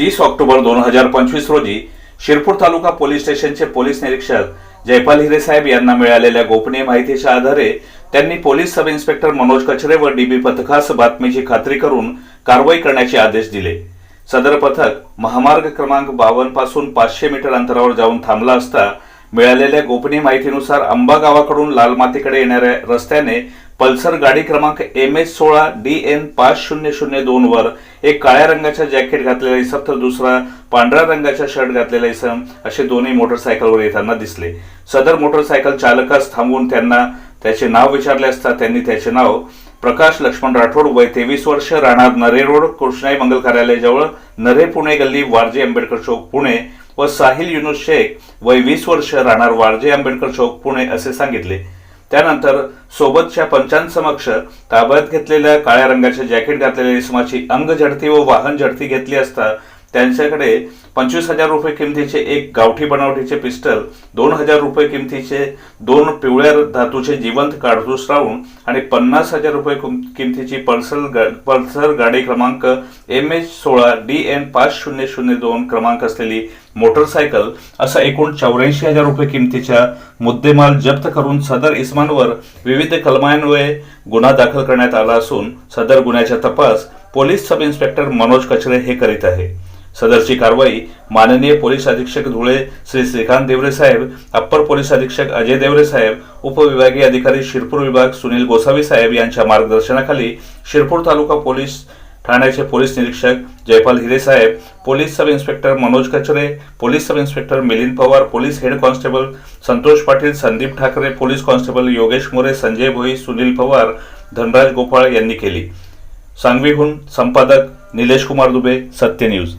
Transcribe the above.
तीस ऑक्टोबर दोन हजार पंचवीस रोजी शिरपूर तालुका पोलीस स्टेशनचे पोलीस निरीक्षक जयपाल हिरे साहेब यांना मिळालेल्या गोपनीय माहितीच्या आधारे त्यांनी पोलीस सब इन्स्पेक्टर मनोज कचरे व डीबी पथकास बातमीची खात्री करून कारवाई करण्याचे आदेश दिले. सदर पथक महामार्ग क्रमांक बावन्नपासून पाचशे मीटर अंतरावर जाऊन थांबला असता मिळालेल्या गोपनीय माहितीनुसार आंबा गावाकडून लाल मातीकडे येणाऱ्या रस्त्याने पल्सर गाडी क्रमांक एम एच सोळा डी एन पाच शून्य शून्य दोन वर एक काळ्या रंगाच्या जॅकेट घातलेला इसम तर दुसरा पांढऱ्या रंगाचा शर्ट घातलेला इसम असे दोन्ही मोटरसायकलवर येताना दिसले. सदर मोटरसायकल चालकास थांबवून त्यांना त्याचे नाव विचारले असता त्यांनी त्याचे नाव प्रकाश लक्ष्मण राठोड वय तेवीस वर्ष राहणार नरे रोड कृष्णाई मंगल कार्यालयाजवळ नरे पुणे गल्ली वारजे आंबेडकर चौक पुणे व साहिल युनुस शेख वय वीस वर्ष राहणार वारजे आंबेडकर चौक पुणे असे सांगितले. त्यानंतर सोबतच्या पंचांसमक्ष ताब्यात घेतलेल्या काळ्या रंगाचे जॅकेट घातलेल्या इसमाची अंग झडती व वाहन झडती घेतली असता त्यांच्याकडे पंचवीस हजार रुपये किमतीचे एक गावठी बनावटीचे पिस्टल दोन हजार रुपये किमतीचे दोन पिवळ्या धातूचे जिवंत काडतूस राऊंड आणि पन्नास हजार रुपये किमतीची पल्सर गा- पल्सर गाडी क्रमांक एम एच सोळा डी एन पाच शून्य शून्य दोन क्रमांक असलेली मोटरसायकल असा एकूण चौऱ्याऐंशी हजार रुपये किमतीच्या मुद्देमाल जप्त करून सदर इस्मांवर विविध कलमांन्वये गुन्हा दाखल करण्यात आला असून सदर गुन्ह्याचा तपास पोलीस सब इन्स्पेक्टर मनोज कचरे हे करीत आहे. सदरची कारवाई माननीय पोलीस अधीक्षक धुळे श्री श्रीकांत देवरे साहेब अप्पर पोलीस अधीक्षक अजय देवरे साहेब उपविभागीय अधिकारी शिरपूर विभाग सुनील गोसावी साहेब यांच्या मार्गदर्शनाखाली शिरपूर तालुका पोलीस ठाण्याचे पोलीस निरीक्षक Jaypal Hire saheb police sub inspector Manoj Kachare police sub inspector Milind Pawar police head constable Santosh Patil Sandeep Thakare police constable Yogesh More Sanjay Bhoi Sunil Pawar Dhanraj Gopal यांनी केली. सांगवीहून संपादक निलेश कुमार दुबे सत्य news